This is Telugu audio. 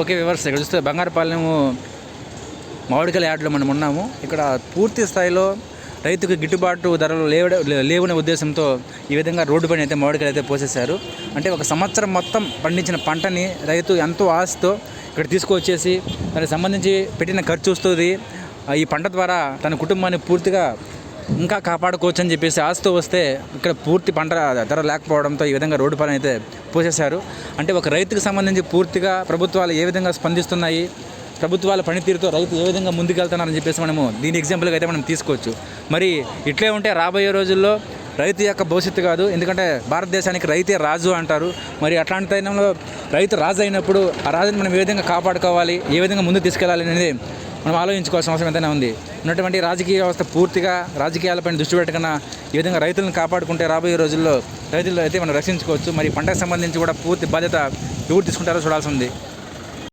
ఓకే వివర్స్ ఇక్కడ చూస్తే బంగారపాలెము మామిడికాయల యార్డ్లో మనం ఉన్నాము. ఇక్కడ పూర్తి స్థాయిలో రైతుకు గిట్టుబాటు ధరలు లేవ లేవనే ఉద్దేశంతో ఈ విధంగా రోడ్డు పైన అయితే మామిడికాయలు అయితే పోసేశారు. అంటే ఒక సంవత్సరం మొత్తం పండించిన పంటని రైతు ఎంతో ఆశతో ఇక్కడ తీసుకువచ్చేసి దానికి సంబంధించి పెట్టిన ఖర్చు వస్తుంది. ఈ పంట ద్వారా తన కుటుంబాన్ని పూర్తిగా ఇంకా కాపాడుకోవచ్చు అని చెప్పేసి ఆశతో వస్తే ఇక్కడ పూర్తి పంట ధర లేకపోవడంతో ఈ విధంగా రోడ్డు పని అయితే పోసేశారు. అంటే ఒక రైతుకు సంబంధించి పూర్తిగా ప్రభుత్వాలు ఏ విధంగా స్పందిస్తున్నాయి ప్రభుత్వాల పనితీరుతో రైతు ఏ విధంగా ముందుకెళ్తున్నారని చెప్పేసి మనము దీని ఎగ్జాంపుల్గా అయితే మనం తీసుకోవచ్చు. మరి ఇట్లే ఉంటే రాబోయే రోజుల్లో రైతు యొక్క భవిష్యత్తు కాదు ఎందుకంటే భారతదేశానికి రైతే రాజు అంటారు. మరి అట్లాంటి టైంలో రైతు రాజు అయినప్పుడు ఆ రాజుని మనం ఏ విధంగా కాపాడుకోవాలి ఏ విధంగా ముందు తీసుకెళ్ళాలి అనేది మనం ఆలోచించుకోవాల్సిన అవసరం ఎంతైనా ఉంది. ఉన్నటువంటి రాజకీయ వ్యవస్థ పూర్తిగా రాజకీయాలపైన దృష్టి పెట్టకుండా ఈ విధంగా రైతులను కాపాడుకుంటే రాబోయే రోజుల్లో రైతులు అయితే మనం రక్షించుకోవచ్చు. మరి పంటకు సంబంధించి కూడా పూర్తి బాధ్యత ఎవరు తీసుకుంటారో చూడాల్సి ఉంది.